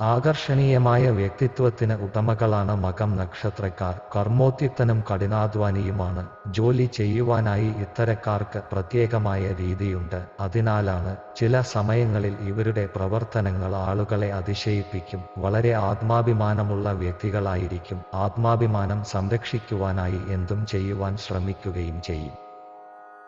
ആകർഷണീയമായ വ്യക്തിത്വത്തിന് ഉടമകളാണ് മകം നക്ഷത്രക്കാർ. കർമ്മോദ്യുക്തനും കഠിനാധ്വാനിയുമാണ്. ജോലി ചെയ്യുവാനായി ഇത്തരക്കാർക്ക് പ്രത്യേകമായ രീതിയുണ്ട്. അതിനാലാണ് ചില സമയങ്ങളിൽ ഇവരുടെ പ്രവർത്തനങ്ങൾ ആളുകളെ അതിശയിപ്പിക്കും. വളരെ ആത്മാഭിമാനമുള്ള വ്യക്തികളായിരിക്കും. ആത്മാഭിമാനം സംരക്ഷിക്കുവാനായി എന്തും ചെയ്യുവാൻ ശ്രമിക്കുകയും ചെയ്യും.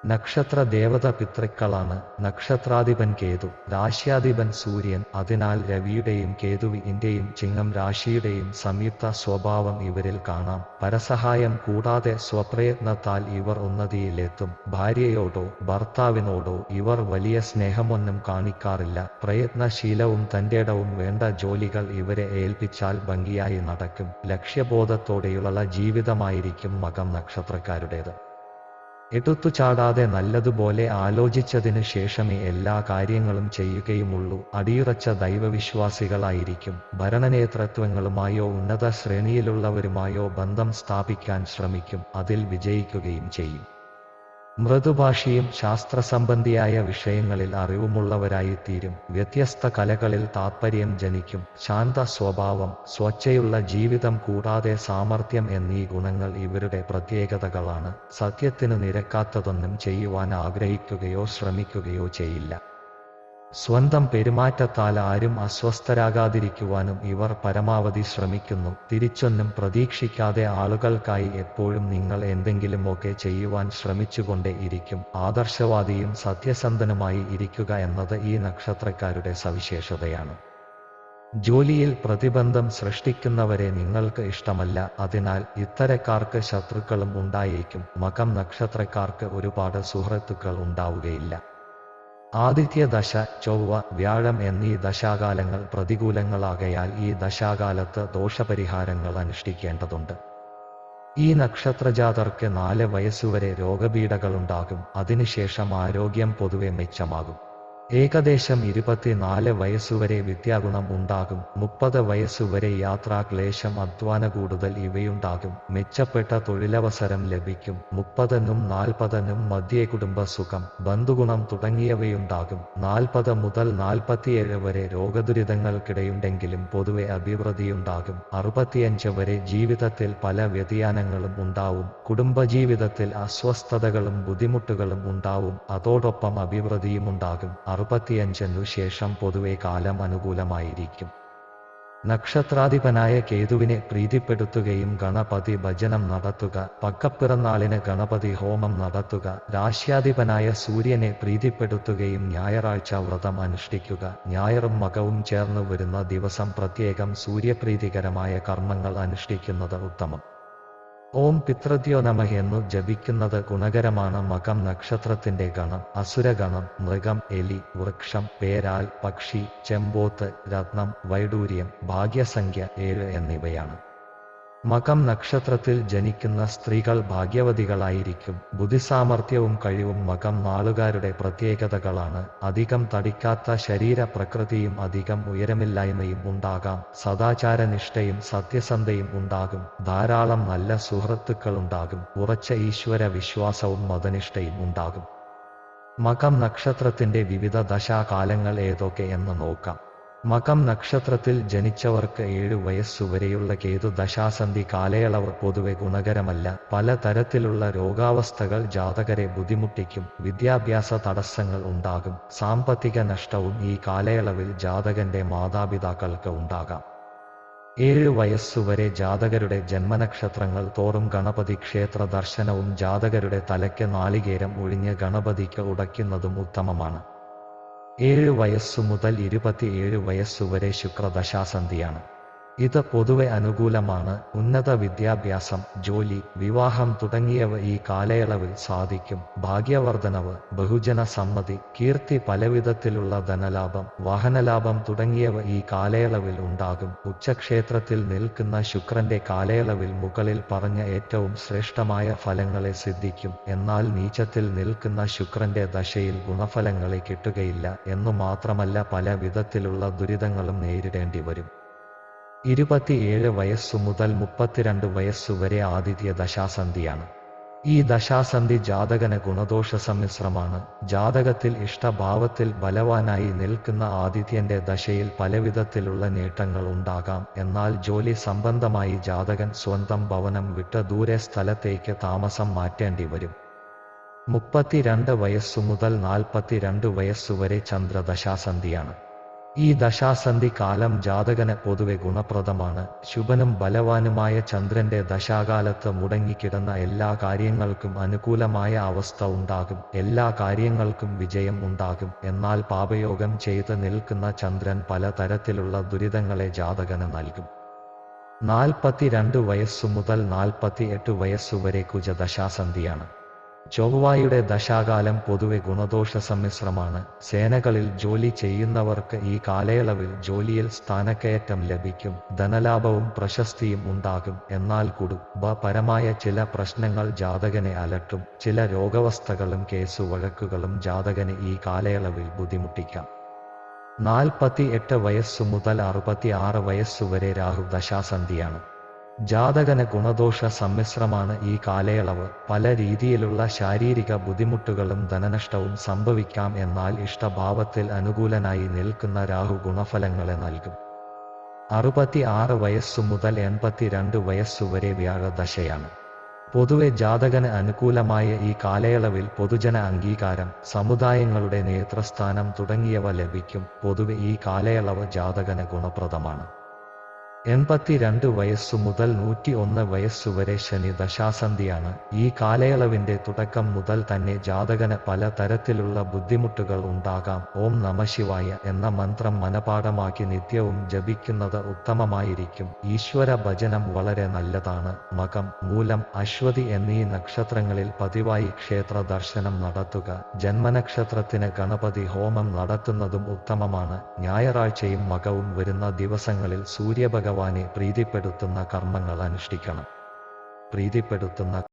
നക്ഷത്ര ദേവത പിതൃക്കളാണ് നക്ഷത്രാധിപൻ കേതു രാശ്യാധിപൻ സൂര്യൻ. അതിനാൽ രവിയുടെയും കേതുവിന്റെയും ചിങ്ങം രാശിയുടെയും സംയുക്ത സ്വഭാവം ഇവരിൽ കാണാം. പരസഹായം കൂടാതെ സ്വപ്രയത്നത്താൽ ഇവർ ഉന്നതിയിലെത്തും. ഭാര്യയോടോ ഭർത്താവിനോടോ ഇവർ വലിയ സ്നേഹമൊന്നും കാണിക്കാറില്ല. പ്രയത്നശീലവും തന്റേടവും വേണ്ട ജോലികൾ ഇവരെ ഏൽപ്പിച്ചാൽ ഭംഗിയായി നടക്കും. ലക്ഷ്യബോധത്തോടെയുള്ള ജീവിതമായിരിക്കും മകം നക്ഷത്രക്കാരുടേത്. എടുത്തുചാടാതെ നല്ലതുപോലെ ആലോചിച്ചതിനു ശേഷമേ എല്ലാ കാര്യങ്ങളും ചെയ്യുകയുമുള്ളൂ. അടിയുറച്ച ദൈവവിശ്വാസികളായിരിക്കും. ഭരണനേതൃത്വങ്ങളുമായോ ഉന്നത ശ്രേണിയിലുള്ളവരുമായോ ബന്ധം സ്ഥാപിക്കാൻ ശ്രമിക്കും. അതിൽ വിജയിക്കുകയും ചെയ്യും. മൃദുഭാഷിയും ശാസ്ത്രസംബന്ധിയായ വിഷയങ്ങളിൽ അറിവുമുള്ളവരായിത്തീരും. വ്യത്യസ്ത കലകളിൽ താത്പര്യം ജനിക്കും. ശാന്ത സ്വഭാവം സ്വച്ഛയുള്ള ജീവിതം കൂടാതെ സാമർഥ്യം എന്നീ ഗുണങ്ങൾ ഇവരുടെ പ്രത്യേകതകളാണ്. സത്യത്തിന് നിരക്കാത്തതൊന്നും ചെയ്യുവാൻ ആഗ്രഹിക്കുകയോ ശ്രമിക്കുകയോ ചെയ്യില്ല. സ്വന്തം പെരുമാറ്റത്താൽ ആരും അസ്വസ്ഥരാകാതിരിക്കുവാനും ഇവർ പരമാവധി ശ്രമിക്കുന്നു. തിരിച്ചൊന്നും പ്രതീക്ഷിക്കാതെ ആളുകൾക്കായി എപ്പോഴും നിങ്ങൾ എന്തെങ്കിലുമൊക്കെ ചെയ്യുവാൻ ശ്രമിച്ചുകൊണ്ടേ ഇരിക്കും. ആദർശവാദിയും സത്യസന്ധനുമായി ഇരിക്കുക എന്നത് ഈ നക്ഷത്രക്കാരുടെ സവിശേഷതയാണ്. ജോലിയിൽ പ്രതിബന്ധം സൃഷ്ടിക്കുന്നവരെ നിങ്ങൾക്ക് ഇഷ്ടമല്ല. അതിനാൽ ഇത്തരക്കാർക്ക് ശത്രുക്കളും ഉണ്ടായേക്കും. മകം നക്ഷത്രക്കാർക്ക് ഒരുപാട് സുഹൃത്തുക്കൾ ഉണ്ടാവുകയില്ല. ആദിത്യ ദശ ചൊവ്വ വ്യാഴം എന്നീ ദശാകാലങ്ങൾ പ്രതികൂലങ്ങളാകയാൽ ഈ ദശാകാലത്ത് ദോഷപരിഹാരങ്ങൾ അനുഷ്ഠിക്കേണ്ടതുണ്ട്. ഈ നക്ഷത്രജാതർക്ക് നാല് വയസ്സുവരെ രോഗപീഠകളുണ്ടാകും അതിനുശേഷം ആരോഗ്യം പൊതുവെ മെച്ചമാകും. ഏകദേശം ഇരുപത്തിനാല് വയസ്സുവരെ വിദ്യാഗുണം ഉണ്ടാകും. മുപ്പത് വയസ്സുവരെ യാത്രാക്ലേശം അധ്വാന കൂടുതൽ ഇവയുണ്ടാകും. മെച്ചപ്പെട്ട തൊഴിലവസരം ലഭിക്കും. മുപ്പതെന്നും നാൽപ്പതെന്നും മധ്യ കുടുംബസുഖം ബന്ധുഗുണം തുടങ്ങിയവയുണ്ടാകും. നാൽപ്പത് മുതൽ നാൽപ്പത്തിയേഴ് വരെ രോഗദുരിതങ്ങൾക്കിടയുണ്ടെങ്കിലും പൊതുവെ അഭിവൃദ്ധിയുണ്ടാകും. അറുപത്തിയഞ്ച് വരെ ജീവിതത്തിൽ പല വ്യതിയാനങ്ങളും ഉണ്ടാവും. കുടുംബജീവിതത്തിൽ അസ്വസ്ഥതകളും ബുദ്ധിമുട്ടുകളും ഉണ്ടാവും. അതോടൊപ്പം അഭിവൃദ്ധിയുമുണ്ടാകും. അറുപത്തിയഞ്ചിനു ശേഷം പൊതുവെ കാലം അനുകൂലമായിരിക്കും. നക്ഷത്രാധിപനായ കേതുവിനെ പ്രീതിപ്പെടുത്തുകയും ഗണപതി ഭജനം നടത്തുക പക്കപ്പിറന്നാളിന് ഗണപതി ഹോമം നടത്തുക രാശ്യാധിപനായ സൂര്യനെ പ്രീതിപ്പെടുത്തുകയും ഞായറാഴ്ച വ്രതം അനുഷ്ഠിക്കുക ഞായറും മകവും ചേർന്നു വരുന്ന ദിവസം പ്രത്യേകം സൂര്യപ്രീതികരമായ കർമ്മങ്ങൾ അനുഷ്ഠിക്കുന്നത് ഉത്തമം. ഓം പിതൃദ്യോ നമ എന്നു ജപിക്കുന്നത് ഗുണകരമാണ്. മകം നക്ഷത്രത്തിന്റെ ഗണം അസുരഗണം മൃഗം എലി വൃക്ഷം പേരാൽ പക്ഷി ചെമ്പോത്ത് രത്നം വൈഡൂര്യം ഭാഗ്യസംഖ്യ ഏഴ് എന്നിവയാണ്. മകം നക്ഷത്രത്തിൽ ജനിക്കുന്ന സ്ത്രീകൾ ഭാഗ്യവതികളായിരിക്കും. ബുദ്ധിസാമർഥ്യവും കഴിവും മകം നാളുകാരുടെ പ്രത്യേകതകളാണ്. അധികം തടിക്കാത്ത ശരീര പ്രകൃതിയും അധികം ഉയരമില്ലായ്മയും ഉണ്ടാകാം. സദാചാരനിഷ്ഠയും സത്യസന്ധയും ഉണ്ടാകും. ധാരാളം നല്ല സുഹൃത്തുക്കളുണ്ടാകും ഉറച്ച ഈശ്വര വിശ്വാസവും മതനിഷ്ഠയും ഉണ്ടാകും. മകം നക്ഷത്രത്തിന്റെ വിവിധ ദശാകാലങ്ങൾ ഏതൊക്കെ എന്ന് നോക്കാം. മകം നക്ഷത്രത്തിൽ ജനിച്ചവർക്ക് ഏഴു വയസ്സുവരെയുള്ള കേതു ദശാസന്ധി കാലയളവ് പൊതുവെ ഗുണകരമല്ല. പല തരത്തിലുള്ള രോഗാവസ്ഥകൾ ജാതകരെ ബുദ്ധിമുട്ടിക്കും. വിദ്യാഭ്യാസ തടസ്സങ്ങൾ ഉണ്ടാകും. സാമ്പത്തിക നഷ്ടവും ഈ കാലയളവിൽ ജാതകന്റെ മാതാപിതാക്കൾക്ക് ഉണ്ടാകാം. ഏഴ് വയസ്സുവരെ ജാതകരുടെ ജന്മനക്ഷത്രങ്ങൾ തോറും ഗണപതി ക്ഷേത്ര ദർശനവും ജാതകരുടെ തലയ്ക്ക് നാളികേരം ഒഴിഞ്ഞ് ഗണപതിക്ക് ഉടയ്ക്കുന്നതും ഉത്തമമാണ്. ഏഴ് വയസ്സു മുതൽ ഇരുപത്തിയേഴ് വയസ്സുവരെ ശുക്രദശാസന്ധിയാണ്. ഇത് പൊതുവെ അനുകൂലമാണ്. ഉന്നത വിദ്യാഭ്യാസം ജോലി വിവാഹം തുടങ്ങിയവ ഈ കാലയളവിൽ സാധിക്കും. ഭാഗ്യവർദ്ധനവ് ബഹുജന സമ്മതി കീർത്തി പലവിധത്തിലുള്ള ധനലാഭം വാഹനലാഭം തുടങ്ങിയവ ഈ കാലയളവിൽ ഉണ്ടാകും. ഉച്ചക്ഷേത്രത്തിൽ നിൽക്കുന്ന ശുക്രന്റെ കാലയളവിൽ മുകളിൽ പറഞ്ഞ ഏറ്റവും ശ്രേഷ്ഠമായ ഫലങ്ങളെ സിദ്ധിക്കും. എന്നാൽ നീച്ചത്തിൽ നിൽക്കുന്ന ശുക്രന്റെ ദശയിൽ ഗുണഫലങ്ങളെ കിട്ടുകയില്ല എന്നു മാത്രമല്ല പല വിധത്തിലുള്ള ദുരിതങ്ങളും നേരിടേണ്ടി വരും. ഇരുപത്തിയേഴ് വയസ്സു മുതൽ മുപ്പത്തിരണ്ട് വയസ്സുവരെ ആദിത്യ ദശാസന്ധിയാണ്. ഈ ദശാസന്ധി ജാതകന ഗുണദോഷ സമ്മിശ്രമാണ്. ജാതകത്തിൽ ഇഷ്ടഭാവത്തിൽ ബലവാനായി നിൽക്കുന്ന ആദിത്യന്റെ ദശയിൽ പലവിധത്തിലുള്ള നേട്ടങ്ങൾ ഉണ്ടാകാം. എന്നാൽ ജോലി സംബന്ധമായി ജാതകൻ സ്വന്തം ഭവനം വിട്ട് ദൂരെ സ്ഥലത്തേക്ക് താമസം മാറ്റേണ്ടി വരും. മുപ്പത്തിരണ്ട് വയസ്സു മുതൽ നാൽപ്പത്തിരണ്ട് വയസ്സുവരെ ചന്ദ്രദശാസന്ധിയാണ് ഈ ദശാസന്ധി കാലം ജാതകന് പൊതുവെ ഗുണപ്രദമാണ്. ശുഭനും ബലവാനുമായ ചന്ദ്രന്റെ ദശാകാലത്ത് മുടങ്ങിക്കിടന്ന എല്ലാ കാര്യങ്ങൾക്കും അനുകൂലമായ അവസ്ഥ ഉണ്ടാകും. എല്ലാ കാര്യങ്ങൾക്കും വിജയം ഉണ്ടാകും. എന്നാൽ പാപയോഗം ചെയ്ത് നിൽക്കുന്ന ചന്ദ്രൻ പലതരത്തിലുള്ള ദുരിതങ്ങളെ ജാതകന് നൽകും. നാൽപ്പത്തിരണ്ട് വയസ്സു മുതൽ നാൽപ്പത്തിയെട്ട് വയസ്സുവരെ കുജദശാസന്ധിയാണ്. ചൊവ്വായുടെ ദശാകാലം പൊതുവെ ഗുണദോഷ സമ്മിശ്രമാണ് സേനകളിൽ ജോലി ചെയ്യുന്നവർക്ക് ഈ കാലയളവിൽ ജോലിയിൽ സ്ഥാനക്കയറ്റം ലഭിക്കും. ധനലാഭവും പ്രശസ്തിയും ഉണ്ടാകും. എന്നാൽ കുടുംബപരമായ ചില പ്രശ്നങ്ങൾ ജാതകനെ അലട്ടും. ചില രോഗാവസ്ഥകളും കേസുവഴക്കുകളും ജാതകനെ ഈ കാലയളവിൽ ബുദ്ധിമുട്ടിക്കാം. നാൽപ്പത്തി എട്ട് വയസ്സു മുതൽ അറുപത്തി ആറ് വയസ്സുവരെ രാഹു ദശാസന്ധിയാണ്. ജാതകന് ഗുണദോഷ സമ്മിശ്രമാണ് ഈ കാലയളവ്. പല രീതിയിലുള്ള ശാരീരിക ബുദ്ധിമുട്ടുകളും ധനനഷ്ടവും സംഭവിക്കാം എന്നാൽ ഇഷ്ടഭാവത്തിൽ അനുകൂലനായി നിൽക്കുന്ന രാഹു ഗുണഫലങ്ങളെ നൽകും. അറുപത്തി ആറ് വയസ്സു മുതൽ എൺപത്തിരണ്ട് വയസ്സുവരെ വ്യാഴദശയാണ്. പൊതുവെ ജാതകന് അനുകൂലമായ ഈ കാലയളവിൽ പൊതുജന അംഗീകാരം സമുദായങ്ങളുടെ നേതൃസ്ഥാനം തുടങ്ങിയവ ലഭിക്കും. പൊതുവെ ഈ കാലയളവ് ജാതകന് ഗുണപ്രദമാണ്. എൺപത്തിരണ്ട് വയസ്സു മുതൽ നൂറ്റി ഒന്ന് വയസ്സുവരെ ശനി ദശാസന്ധിയാണ്. ഈ കാലയളവിന്റെ തുടക്കം മുതൽ തന്നെ ജാതകന് പല തരത്തിലുള്ള ബുദ്ധിമുട്ടുകൾ ഉണ്ടാകാം. ഓം നമശിവായ എന്ന മന്ത്രം മനപാഠമാക്കി നിത്യവും ജപിക്കുന്നത് ഉത്തമമായിരിക്കും. ഈശ്വര ഭജനം വളരെ നല്ലതാണ്. മകം മൂലം അശ്വതി എന്നീ നക്ഷത്രങ്ങളിൽ പതിവായി ക്ഷേത്ര ദർശനം നടത്തുക. ജന്മനക്ഷത്രത്തിന് ഗണപതി ഹോമം നടത്തുന്നതും ഉത്തമമാണ്. ഞായറാഴ്ചയും മകവും വരുന്ന ദിവസങ്ങളിൽ സൂര്യഭഗവാൻ ഭഗവാനെ പ്രീതിപ്പെടുത്തുന്ന കർമ്മങ്ങൾ അനുഷ്ഠിക്കണം. പ്രീതിപ്പെടുത്തുന്ന